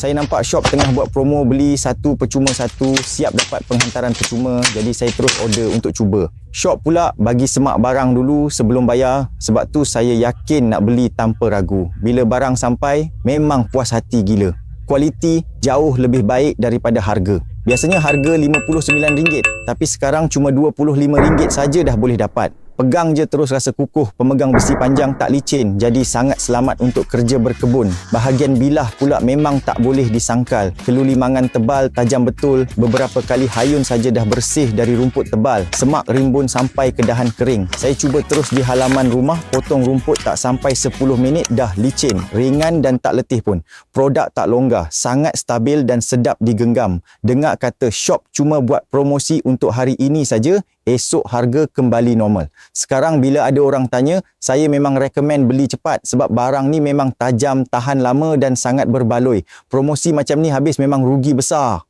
Saya nampak shop tengah buat promo beli satu percuma satu, siap dapat penghantaran percuma. Jadi saya terus order untuk cuba. Shop pula bagi semak barang dulu sebelum bayar. Sebab tu saya yakin nak beli tanpa ragu. Bila barang sampai, memang puas hati gila. Kualiti jauh lebih baik daripada harga. Biasanya harga RM59, tapi sekarang cuma RM25 saja dah boleh dapat. Pegang je terus rasa kukuh, pemegang besi panjang tak licin, jadi sangat selamat untuk kerja berkebun. Bahagian bilah pula memang tak boleh disangkal. Kelulimangan tebal, tajam betul, beberapa kali hayun saja dah bersih dari rumput tebal. Semak rimbun sampai ke dahan kering. Saya cuba terus di halaman rumah, potong rumput tak sampai 10 minit dah licin, ringan dan tak letih pun. Produk tak longgar, sangat stabil dan sedap digenggam. Dengar kata shop cuma buat promosi untuk hari ini saja, esok harga kembali normal. Sekarang bila ada orang tanya, saya memang recommend beli cepat sebab barang ni memang tajam, tahan lama dan sangat berbaloi. Promosi macam ni habis memang rugi besar.